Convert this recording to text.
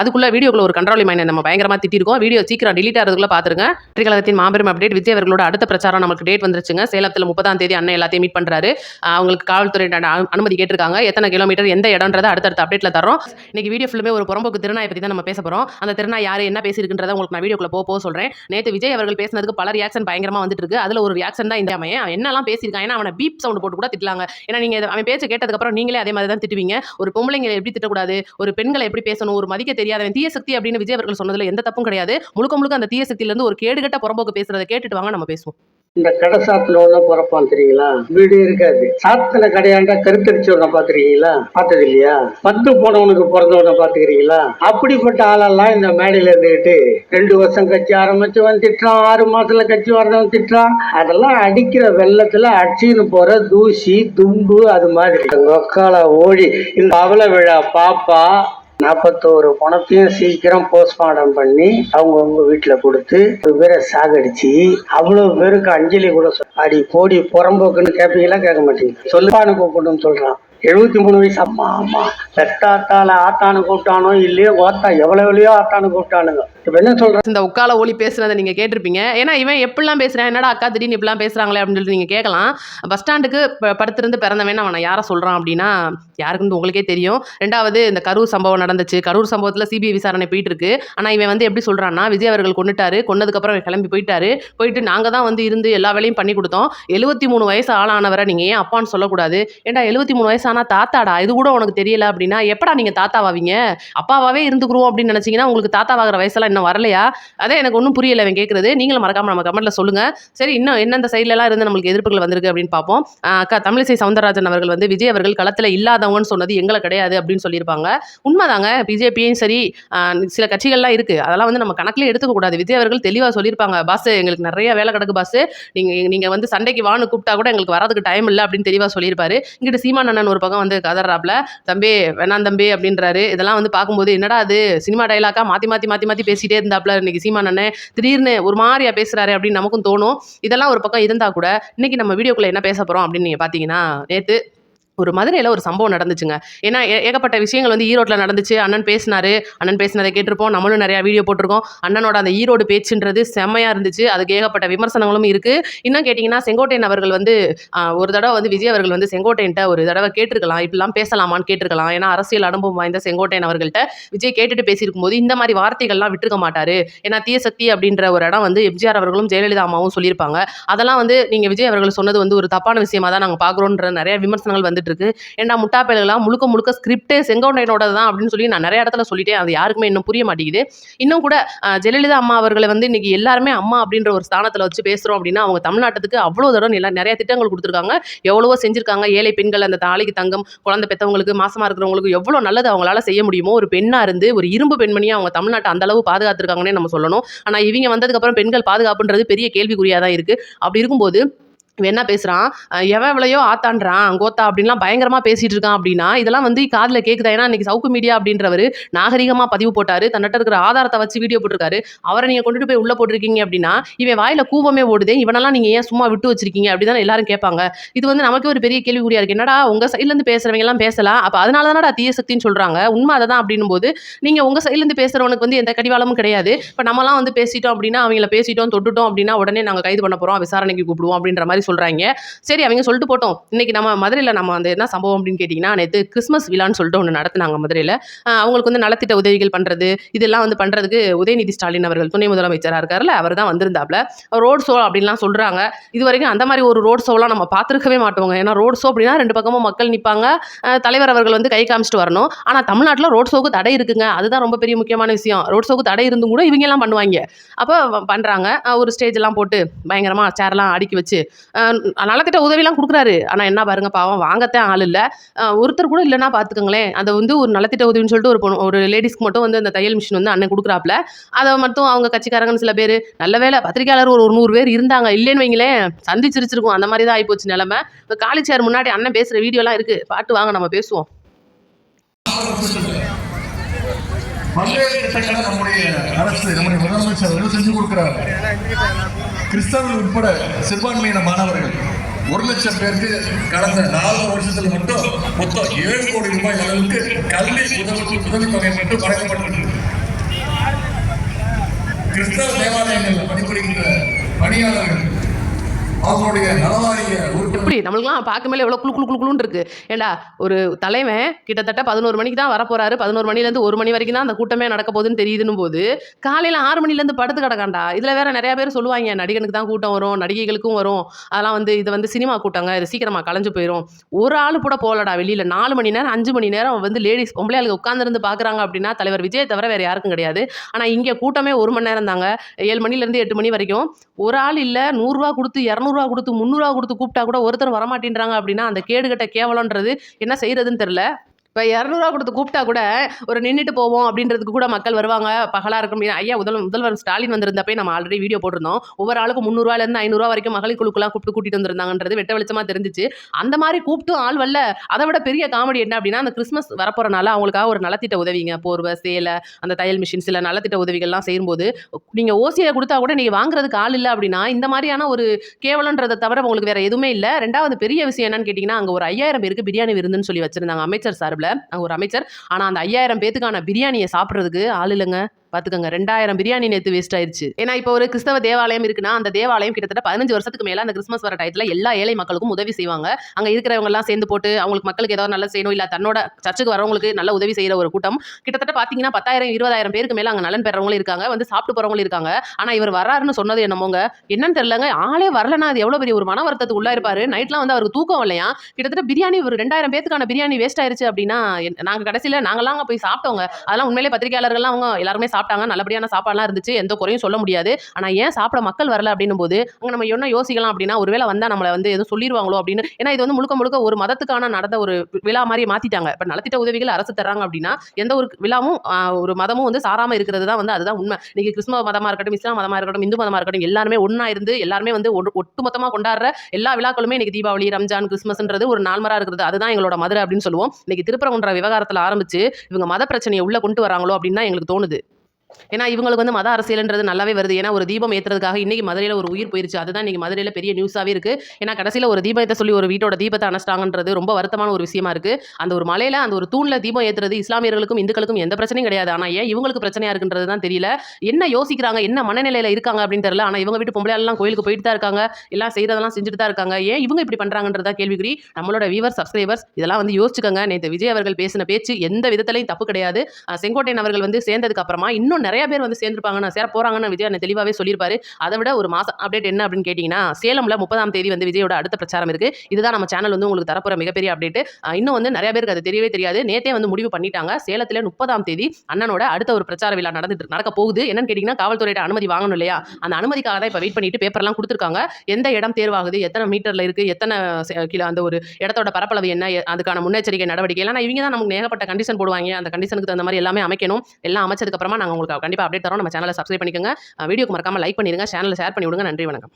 அதுக்குள்ள வீடியோக்குள்ள ஒரு கண்ட்ரோலி மைண்ட் நம்ம பயங்கரமா திட்டிருக்கோம். வீடியோ சீக்கிரம் டிலீட் ஆகிறதுக்குள்ள பாத்துருங்க. வெற்றிகழகத்தின் மாபெரும் அப்டேட் விஜய் அவர்களோட அடுத்த பிரச்சாரம் நமக்கு டேட் வந்துருச்சுங்க. சேலத்தில் முப்பதாம் தேதி அண்ணன் எல்லாத்தையும் மீட் பண்றாரு. அவங்களுக்கு காவல்துறை அனுமதி கேட்டிருக்காங்க. எத்தனை கிலோமீட்டர் எந்த இடம்ன்றதை அடுத்தடுத்த அப்டேட்ல தரோம் இன்னைக்கு வீடியோ ஃபுல்லுமே ஒரு புறம்போக்கு திருநாயை பத்தி தான் நம்ம பேச போறோம். அந்த திருநாய் யாரு என்ன பேசியிருக்கிறத உங்களுக்கு நான் வீடியோக்குள்ள போக போக சொல்றேன். நேற்று விஜய் அவர்கள் பேசினதுக்கு பல ரியாக்ஷன் பயங்கரமா வந்துட்டு இருக்கு அதுல ஒரு ரியாக்ஷன் தான் இந்த அமையன். அவன் என்னெல்லாம் பேசியிருக்கான்? ஏன்னா அவனை பீப் சவுண்ட் போட்டு கூட திட்டலாங்க. ஏன்னா நீங்க இதை- அவன் பேச்சு கேட்டதுக்கு அப்புறம் நீங்களே அதே மாதிரி தான் திட்டுவீங்க. ஒரு பொம்பளைங்களை எப்படி திட்டக்கூடாது? ஒரு பெண்களை எப்படி பேசணும்? ஒரு மதிக்க தெரியாதவன் தீய சக்தி அப்படின்னு விஜய் அவர்கள் சொன்னதுல எந்த தப்பும் கிடையாது. முழுக்க முழுக்க அந்த தீய சக்தியில இருந்து ஒரு கேடுகட்ட புறம்போக்கு பேசுறதை கேட்டுட்டு வாங்க நம்ம பேசுவோம். இந்த கடை சாத்துல ஒண்ணு பிறப்பான் தெரியுங்களா? வீடு இருக்காது. சாத்தின கடையாண்டா கருத்தரிச்சு ஒண்ண பாத்துருக்கீங்களா பார்த்தது இல்லையா பத்து போனவனுக்கு பிறந்தவன பாத்துக்கிறீங்களா அப்படிப்பட்ட ஆளெல்லாம் இந்த மேடையில இருந்துகிட்டு ரெண்டு வருஷம் கட்சி ஆரம்பிச்சவன் திட்டுறான் ஆறு மாசத்துல கட்சி வரவன் திட்டுறான். அதெல்லாம் அடிக்கிற வெள்ளத்துல அடிச்சுன்னு போற தூசி தும்பு அது மாதிரி. ஒக்கால ஓடி இந்த அவல விழா பாப்பா நாற்பத்தோரு பணத்தையும் சீக்கிரம் போஸ்ட்மார்டம் பண்ணி அவங்கவுங்க வீட்டில் கொடுத்து ஒரு பேரை சாகடிச்சு அவ்வளோ பேருக்கு அஞ்சலி கூட அடி போடி புறம்போக்குன்னு கேட்பீங்களா கேட்க மாட்டீங்க. சொல்லுப்பானு கூப்பிடும் சொல்கிறான் எழுபத்தி மூணு வயசு அம்மா அம்மா. பெத்தாத்தால ஆத்தானு கூப்பிட்டானோ இல்லையோ ஓத்தா எவ்வளோ எவ்வளையோ ஆத்தானு கூப்பிட்டானுங்க. இப்போ என்ன சொல்கிறேன் இந்த உக்கால ஒளி பேசுனதை நீங்க கேட்டிருப்பீங்க. ஏன்னா இவன் எப்படிலாம் பேசுறேன்? என்னடா அக்கா திடீர்னு இப்படிலாம் பேசுறாங்களே அப்படின்னு சொல்லிட்டு நீங்க கேட்கலாம். பஸ் ஸ்டாண்டுக்கு படுத்திருந்து பிறந்தவன் அவனை யாரை சொல்றான் அப்படின்னா யாருக்குன்னு உங்களுக்கே தெரியும். ரெண்டாவது இந்த கரூர் சம்பவம் நடந்துச்சு. கரூர் சம்பவத்தில் சிபிஐ விசாரணை போயிட்டு இருக்கு ஆனா இவன் வந்து எப்படி சொல்றான்னா விஜய் அவர்கள் கொண்டுட்டாரு. கொண்டதுக்கப்புறம் கிளம்பி போயிட்டாரு. போயிட்டு நாங்க தான் வந்து இருந்து எல்லா வேலையும் பண்ணி கொடுத்தோம். எழுபத்தி மூணு வயசு ஆளானவரை நீங்க ஏன் அப்பான்னு சொல்லக்கூடாது? ஏன்டா எழுபத்தி மூணு வயசானா தாத்தாடா? இது கூட உனக்கு தெரியல அப்படின்னா எப்படா நீங்க தாத்தாவாவீங்க? அப்பாவாவே இருந்துக்குருவோம் அப்படின்னு நினைச்சீங்கன்னா உங்களுக்கு தாத்தாவாகிற வயசெல்லாம் இன்னும் வரலையா? அதான் எனக்கு ஒன்றும் புரியல அவன் கேட்குறது நீங்களும் மறக்காமல் நம்ம கமெண்ட்டில் சொல்லுங்கள் சரி இன்னும் எந்தெந்த சைட்லலாம் இருந்து நம்மளுக்கு எதிர்ப்புகள் வந்திருக்கு அப்படின்னு பார்ப்போம். அக்கா தமிழிசை சவுந்தரராஜன் அவர்கள் வந்து விஜய் அவர்கள் களத்தில் இல்லாதவங்கன்னு சொன்னது எங்களை கிடையாது அப்படின்னு சொல்லியிருப்பாங்க. உண்மைதாங்க பிஜேபியும் சரி சில கட்சிகள்லாம் இருக்குது அதெல்லாம் வந்து நம்ம கணக்கிலே எடுத்துக்க கூடாது. விஜய் அவர்கள் தெளிவாக சொல்லியிருப்பாங்க பாஸ் எங்களுக்கு நிறைய வேலை கிடக்கு பாஸ் நீங்கள் நீங்கள் வந்து சண்டைக்கு வான்னு கூப்பிட்டா கூட எங்களுக்கு வரதுக்கு டைம் இல்லை அப்படின்னு தெளிவாக சொல்லியிருப்பாரு. இங்கிட்டு சீமான் அண்ணன் ஒரு பக்கம் வந்து கதறாப்ல தம்பி வேணாம் தம்பி அப்படின்றாரு. இதெல்லாம் வந்து பார்க்கும்போது என்னடா அது? சினிமா டைலாக்கா மாற்றி மாற்றி மாற்றி மாற்றி பேசி பேசிகிட்டே இருந்தாப்ல இன்னைக்கு சீமான் அண்ணன் திடீர்னு ஒரு மாதிரியா பேசுகிறாரு அப்படின்னு நமக்கும் தோணும். இதெல்லாம் ஒரு பக்கம் இருந்தால் கூட இன்றைக்கி நம்ம வீடியோக்குள்ளே என்ன பேச போகிறோம் அப்படின்னு நீங்கள் பார்த்தீங்கன்னா நேற்று ஒரு மதுரையில் ஒரு சம்பவம் நடந்துச்சுங்க. ஏன்னா ஏ- ஏகப்பட்ட விஷயங்கள் வந்து ஈரோட்டில் நடந்துச்சு. அண்ணன் பேசினாரு. அண்ணன் பேசினதை கேட்டிருப்போம். நம்மளும் நிறையா வீடியோ போட்டிருக்கோம். அண்ணனோட அந்த ஈரோடு பேச்சுன்றது செம்மையாக இருந்துச்சு. அதுக்கு ஏகப்பட்ட விமர்சனங்களும் இருக்குது இன்னும் கேட்டிங்கன்னா செங்கோட்டையன் அவர்கள் வந்து ஒரு தடவை வந்து விஜய் அவர்கள் வந்து செங்கோட்டையன்ட்ட ஒரு தடவை கேட்டிருக்கலாம். இப்படிலாம் பேசலாமான்னு கேட்டிருக்கலாம். ஏன்னா அரசியல் அனுபவம் வாய்ந்த செங்கோட்டையன் அவர்கள்ட்ட விஜய் கேட்டுட்டு பேசியிருக்கும் போது இந்த மாதிரி வார்த்தைகள்லாம் விட்டுருக்க மாட்டார். ஏன்னா தீய சக்தி அப்படின்ற ஒரு இடம் வந்து எம்ஜிஆர் அவர்களும் ஜெயலலிதா அம்மாவும் சொல்லியிருப்பாங்க. அதெல்லாம் வந்து நீங்கள் விஜய் அவர்கள் சொன்னது வந்து ஒரு தப்பான விஷயமா தான் நாங்கள் பார்க்குறோன்ற நிறைய விமர்சனங்கள் வந்து இருக்கு ஏன்னா முட்டாப்பேலாம் முழுக்க முழுக்க ஸ்கிரிப்டே செங்கோட்டையனோட தான் அப்படின்னு சொல்லி நான் நிறைய இடத்துல சொல்லிட்டேன். அது யாருக்குமே இன்னும் புரிய மாட்டேங்குது. இன்னும் கூட ஜெயலலிதா அம்மா அவர்களை வந்து இன்னைக்கு எல்லாருமே அம்மா அப்படின்ற ஒரு ஸ்தானத்தில் வச்சு பேசுகிறோம் அப்படின்னா அவங்க தமிழ்நாட்டுக்கு அவ்வளோ தடவை நில- நிறைய திட்டங்கள் கொடுத்துருக்காங்க. எவ்வளவோ செஞ்சிருக்காங்க. ஏழை பெண்கள் அந்த தாலிக்கு தங்கம் குழந்தை பெற்றவங்களுக்கு மாசமாக இருக்கிறவங்களுக்கு எவ்வளோ நல்லது அவங்களால செய்ய முடியுமோ ஒரு பெண்ணாக இருந்து ஒரு இரும்பு பெண்மணியாக அவங்க தமிழ்நாட்டை அந்தளவு பாதுகாத்துருக்காங்கன்னே நம்ம சொல்லணும். ஆனால் இவங்க வந்ததுக்கப்புறம் பெண்கள் பாதுகாப்புன்றது பெரிய கேள்விக்குறியாக தான் இருக்குது அப்படி இருக்கும்போது என்ன பேசுகிறான் எவன் எவ்வளையோ ஆத்தான்றான் கோத்தா அப்படின்லாம் பயங்கரமாக பேசிகிட்டு இருக்கான் அப்படின்னா இதெல்லாம் வந்து காதில் கேட்குதா ஏன்னா இன்றைக்கி சவுக்கு மீடியா அப்படின்றவர் நாகரிகமாக பதிவு போட்டார் தன்னிட்ட இருக்கிற ஆதாரத்தை வச்சு வீடியோ போட்டிருக்காரு. அவரை நீங்கள் கொண்டுட்டு போய் உள்ளே போட்டிருக்கீங்க அப்படின்னா இவன் வாயில் கூவமே ஓடுதே இவனெல்லாம் நீங்கள் ஏன் சும்மா விட்டு வச்சிருக்கீங்க? அப்படி தான் எல்லாரும் கேட்பாங்க. இது வந்து நமக்கு ஒரு பெரிய கேள்விக்குறியாக இருக்குது என்னடா உங்கள் சைட்லேருந்து பேசுகிறவங்க எல்லாம் பேசலாம்? அப்போ அதனால தானடா தீய சக்தின்னு சொல்கிறாங்க உண்மை அதை தான் அப்படின்னும் போது நீங்கள் உங்கள் சைட்லேருந்து பேசுகிறவனுக்கு வந்து எந்த கடிவாளமும் கிடையாது. இப்போ நம்மலாம் வந்து பேசிட்டோம் அப்படின்னா அவங்கள பேசிட்டோம் தொட்டுட்டோம் அப்படின்னா உடனே நாங்கள் கைது பண்ண போகிறோம் விசாரணைக்கு கூப்பிடுவோம் அப்படின்ற மாதிரி சொல்கிறாங்க சரி அவங்க சொல்லிட்டு போட்டோம். இன்னைக்கு நம்ம மதுரையில் நம்ம அந்த என்ன சம்பவம் அப்படின்னு கேட்டிங்கன்னா நேற்று கிறிஸ்மஸ் விழான்னு சொல்லிட்டு ஒன்று நடத்துனாங்க மதுரையில். அவங்களுக்கு வந்து நலத்திட்ட உதவிகள் பண்ணுறது இதெல்லாம் வந்து பண்ணுறதுக்கு உதயநிதி ஸ்டாலின் அவர்கள் துணை முதலமைச்சராக இருக்கார்ல அவர் தான் வந்திருந்தாப்ல. ரோட் ஷோ அப்படின்லாம் சொல்கிறாங்க இது வரைக்கும் அந்த மாதிரி ஒரு ரோட் ஷோலாம் நம்ம பார்த்துருக்கவே மாட்டோங்க. ஏன்னா ரோட் ஷோ அப்படின்னா ரெண்டு பக்கமும் மக்கள் நிற்பாங்க தலைவர் அவர்கள் வந்து கை காமிச்சிட்டு வரணும். ஆனால் தமிழ்நாட்டில் ரோட் ஷோக்கு தடை இருக்குங்க. அதுதான் ரொம்ப பெரிய முக்கியமான விஷயம். ரோட் ஷோக்கு தடை இருந்தும் கூட இவங்கெல்லாம் பண்ணுவாங்க. அப்போ பண்ணுறாங்க ஒரு ஸ்டேஜ் எல்லாம் போட்டு பயங்கரமாக சேர்லாம் அடுக்கி வச்சு நலத்திட்ட உதவிலாம் கொடுக்குறாரு. ஆனால் என்ன பாருங்க பாவம் வாங்கத்தான் ஆள் இல்லை. ஒருத்தர் கூட இல்லைன்னா பார்த்துக்கோங்களேன் அதை வந்து ஒரு நலத்திட்ட உதவின்னு சொல்லிட்டு ஒரு பொண்ணு ஒரு லேடிஸ்க்கு மட்டும் வந்து அந்த தையல் மிஷின் வந்து அண்ணன் கொடுக்குறாப்புல. அதை மட்டும் அவங்க கட்சிக்காரங்கன்னு சில பேர் நல்ல வேலை பத்திரிக்கையாளர் ஒரு ஒரு நூறு பேர் இருந்தாங்க இல்லைன்னு வைங்களேன் சந்திச்சிருச்சிருக்கும். அந்த மாதிரி தான் ஆகிப்போச்சு நிலமை. இப்போ காலிச்சார் முன்னாடி அண்ணன் பேசுகிற வீடியோலாம் இருக்குது பாட்டு வாங்க நம்ம பேசுவோம். பல்வேறு திட்டங்களை நம்முடைய அரசு நம்முடைய முதலமைச்சர் அவர்கள் செஞ்சு கொடுக்கிறார். கிறிஸ்தவர்கள் உட்பட சிறுபான்மையின மாணவர்கள் ஒரு லட்சம் பேருக்கு கடந்த நாலு வருஷத்துல மட்டும் மொத்தம் ஏழு கோடி ரூபாய் அளவுக்கு கல்வி உதவி தொகை மட்டும் வழங்கப்பட்டிருக்கு. கிறிஸ்தவ தேவாலயங்களில் பணிபுரிகின்ற பணியாளர்கள் அவங்களுடைய நலவாரிய எப்படி? நம்மளுக்குலாம் பார்க்க மேலே எவ்வளோ குழு குளு குளு குளுன்னு இருக்கு. ஏண்டா ஒரு தலைவன் கிட்டத்தட்ட பதினோரு மணிக்கு தான் வரப்போறாரு. பதினோரு மணிலேருந்து ஒரு மணி வரைக்கும் தான் அந்த கூட்டமே நடக்க போகுதுன்னு தெரியுதுன்னு போது காலையில் ஆறு மணிலேருந்து படுத்து கிடக்காண்டா இதில் வேற நிறைய பேர் சொல்லுவாங்க நடிகனுக்கு தான் கூட்டம் வரும் நடிகைகளுக்கும் வரும். அதெல்லாம் வந்து இது வந்து சினிமா கூட்டங்க இது சீக்கிரமாக கலைஞ்சு போயிடும் ஒரு ஆள் கூட போகலடா வெளியில். நாலு மணி நேரம் அஞ்சு மணி நேரம் வந்து லேடிஸ் பொம்பளையாளுக்கு உட்காந்துருந்து பார்க்குறாங்க அப்படின்னா தலைவர் விஜய் தவிர வேறு யாருக்கும் கிடையாது. ஆனால் இங்கே கூட்டமே ஒரு மணி நேரம் தாங்க ஏழு மணிலேருந்து எட்டு மணி வரைக்கும். ஒரு ஆள் இல்லை நூறுரூவா கொடுத்து இரநூறு இரநூறுவா கொடுத்து முந்நூறுரூவா கொடுத்து கூப்பிட்டா கூட ஒருத்தர் வரமாட்டேன்றாங்க அப்படின்னா அந்த கேடுகட்ட கேவலன்றது என்ன செய்கிறதுன்னு தெரில இப்போ இரநூறுவா கொடுத்து கூப்பிட்டா கூட ஒரு நின்றுட்டு போவோம் அப்படின்றதுக்கு கூட மக்கள் வருவாங்க. பகலாக இருக்கும் ஐயா முதல் முதல்வர் ஸ்டாலின் வந்திருந்தப்பே நம்ம ஆல்ரெடி வீடியோ போட்டிருந்தோம். ஒவ்வொரு ஆளுக்கும் முந்நூறுவாலேருந்து ஐநூறுரூவா வரைக்கும் மகளிர் குழுக்கெல்லாம் கூப்பிட்டு கூட்டிட்டு வந்திருந்தாங்கன்றது வெட்ட வெளிச்சமாக தெரிஞ்சிச்சு. அந்த மாதிரி கூப்பிட்டும் ஆள் வரல. அதை விட பெரிய காமெடி என்ன அப்படின்னா அந்த கிறிஸ்மஸ் வரப்போறனால அவங்களுக்காக ஒரு நலத்திட்ட உதவிங்க. போர்வை சேலை அந்த தையல் மிஷின் சில நலத்திட்ட உதவிகள்லாம் செய்யும்போது நீங்கள் ஓசியை கொடுத்தா கூட நீங்கள் வாங்குறதுக்கு ஆள் இல்லை அப்படின்னா இந்த மாதிரியான ஒரு கேவலன்றதை தவிர உங்களுக்கு வேறு எதுவுமே இல்லை. ரெண்டாவது பெரிய விஷயம் என்னன்னு கேட்டிங்கன்னா அங்கே ஒரு ஐயாயிரம் பேருக்கு பிரியாணி விருந்துன்னு சொல்லி வச்சிருந்தாங்க. அமைச்சர் சார்பில். ஒரு அமைச்சர். ஆனால் அந்த ஐயாயிரம் பேத்துக்கான பிரியாணியை சாப்பிட்றதுக்கு ஆள் இல்லைங்க. பார்த்துக்கோங்க ரெண்டாயிரம் பிரியாணி நேற்று வேஸ்ட் ஆயிருச்சு. ஏன்னா இப்போ ஒரு கிறிஸ்தவ தேவாலயம் இருக்குன்னா அந்த தேவாலயம் கிட்டத்தட்ட பதினஞ்சு வருஷத்துக்கு மேலே அந்த கிறிஸ்மஸ் வர டயத்தில் எல்லா ஏழை மக்களுக்கும் உதவி செய்வாங்க. அங்கே இருக்கிறவங்க எல்லாம் சேர்ந்து போட்டு அவங்களுக்கு மக்களுக்கு ஏதாவது நல்ல செய்யணும் இல்லை தன்னோட சர்ச்சுக்கு வரவங்களுக்கு நல்ல உதவி செய்கிற ஒரு கூட்டம். கிட்டத்தட்ட பார்த்தீங்கன்னா பத்தாயிரம் இருபதாயிரம் பேருக்கு மேலே அங்கே நலன் பெறவங்களும் இருக்காங்க வந்து சாப்பிட்டு போகிறவங்களும் இருக்காங்க. ஆனால் இவர் வராருன்னு சொன்னது என்னமோங்க என்னன்னு தெரியலங்க ஆளே வரலன்னா அது எவ்வளோ பெரிய ஒரு மன வருத்தத்துக்கு உள்ளா இருப்பாரு. நைட்லாம் வந்து அவருக்கு தூக்கம் இல்லையா? கிட்டத்தட்ட பிரியாணி ஒரு ரெண்டாயிரம் பேத்துக்கான பிரியாணி வேஸ்ட் ஆயிருச்சு அப்படின்னா நாங்கள் கடைசியில் நாங்களாம் போய் சாப்பிட்டோங்க. அதெல்லாம் உண்மையிலே பத்திரிகையாளர்கள்லாம் அவங்க எல்லாருமே சாப்பிட்டு சாப்பிட்டாங்க நல்லபடியான சாப்பாடுலாம் இருந்துச்சு எந்த குறையும் சொல்ல முடியாது. ஆனால் ஏன் சாப்பிட மக்கள் வரல அப்படின்னும் போது அங்கே நம்ம என்ன யோசிக்கலாம் அப்படின்னா ஒருவேளை வந்தால் நம்மளை வந்து எதுவும் சொல்லிடுவாங்களோ அப்படின்னு. ஏன்னா இது வந்து முழுக்க முழுக்க ஒரு மதத்துக்கான நடந்த ஒரு விழா மாதிரி மாற்றிட்டாங்க இப்போ நலத்திட்ட உதவிகள் அரசு தர்றாங்க அப்படின்னா எந்த ஒரு விழாவும் ஒரு மதமும் வந்து சாராமல் இருக்கிறது தான் வந்து அதுதான் உண்மை. இன்னைக்கு கிறிஸ்தவ மதமாக இருக்கட்டும் இஸ்லாம் மதமாக இருக்கட்டும் இந்து மதமாக இருக்கட்டும் எல்லாருமே ஒன்றா இருந்து எல்லாருமே வந்து ஒட்டு ஒட்டுமொத்தமாக கொண்டாடுற எல்லா விழாக்களுமே இன்றைக்கி தீபாவளி ரம்ஜான் கிறிஸ்மஸ்ன்றது ஒரு நால்மராக இருக்கிறது அதுதான் எங்களோட மதுரை அப்படின்னு சொல்லுவோம். இன்றைக்கி திருப்பரங்குன்ற விவகாரத்தில் ஆரம்பித்து இவங்க மத பிரச்சனையை உள்ளே கொண்டு வராங்களோ அப்படின்னு தான் எங்களுக்கு தோணுது. ஏன்னா இவங்களுக்கு வந்து மத அரசியல்ன்றது நல்லாவே வருது. ஏன்னா ஒரு தீபம் ஏற்றுறதுக்காக இன்றைக்கி மதுரையில் ஒரு உயிர் போயிருச்சு. அதுதான் இன்றைக்கி மதுரையில் பெரிய நியூஸாகவே இருக்குது ஏன்னா கடைசியில் ஒரு தீபத்தை சொல்லி ஒரு வீட்டோட தீபத்தை அணைச்சிட்டாங்கன்றது ரொம்ப வருத்தமான ஒரு விஷயமா இருக்கு. அந்த ஒரு மலையில் அந்த ஒரு தூணில் தீபம் ஏற்றுறது இஸ்லாமியர்களுக்கும் இந்துக்களுக்கும் எந்த பிரச்சனையும் கிடையாது. ஆனால் ஏன் இவங்களுக்கு பிரச்சனையாக இருக்குன்றது தான் தெரியல. என்ன யோசிக்கிறாங்க? என்ன மனநிலையில் இருக்காங்க அப்படின்னு தெரியல. ஆனால் இவங்க வீட்டு பொம்பளையாலாம் கோயிலுக்கு போயிட்டு தான் இருக்காங்க. எல்லாம் செய்கிறதெல்லாம் செஞ்சுட்டு தான் இருக்காங்க. ஏன் இவங்க இப்படி பண்ணுறாங்கன்றதா கேள்விக்குறி. நம்மளோட வியூவர் சப்ஸ்கிரைபர்ஸ் இதெல்லாம் வந்து யோசிச்சுக்கோங்க. நேற்று விஜய் அவர்கள் பேசின பேச்சு எந்த விதத்துலையும் தப்பு கிடையாது. செங்கோட்டையன் அவர்கள் வந்து சேர்ந்ததுக்கு அப்புறமா இன்னும் நிறைய பேர் வந்து சேர்ந்துருப்பாங்கண்ணா சேர போறாங்கன்னு விஜய் அண்ணன் தெளிவாகவே சொல்லியிருப்பாரு. அதை விட ஒரு மாதம் அப்டேட் என்ன அப்படின்னு கேட்டிங்கன்னா சேலம்ல முப்பதாம் தேதி வந்து விஜயோட அடுத்த பிரச்சாரம் இருக்கு. இதுதான் நம்ம சேனல் வந்து உங்களுக்கு தரப்போற மிகப்பெரிய அப்டேட் இன்னும் வந்து நிறைய பேருக்கு அது தெரியவே தெரியாது. நேத்தே வந்து முடிவு பண்ணிட்டாங்க. சேலத்துல முப்பதாம் தேதி அண்ணனோட அடுத்த ஒரு பிரச்சார விழா நடந்துட்டு நடக்க போகுது. என்னன்னு கேட்டிங்கன்னா காவல்துறையிட அனுமதி வாங்கணும் இல்லையா? அந்த அனுமதிக்காக தான் இப்போ வெயிட் பண்ணிட்டு பேப்பர்லாம் கொடுத்துருக்காங்க. எந்த இடம் தேர்வாகுது? எத்தனை மீட்டர்ல இருக்கு? எத்தனை கிலோ அந்த ஒரு இடத்தோட பரப்பளவு என்ன? அதுக்கான முன்னெச்சரிக்கை நடவடிக்கை எல்லாம் இவங்க தான் நமக்கு நேகப்பட்ட கண்டிஷன் போடுவாங்க அந்த கண்டிஷனுக்கு தகுந்த மாதிரி எல்லாமே அமைக்கணும். எல்லாம் அமைச்சதுக்கப்புறமா நாங்கள் உங்களுக்கு கண்டிப்பாக அப்டேட் தரோம். நம்ம சேனலை சப்ஸ்கிரைப் பண்ணிக்கோங்க. வீடியோக்கு மறக்காம லைக் பண்ணிடுங்க சேனலை ஷேர் பண்ணி விடுங்க நன்றி வணக்கம்.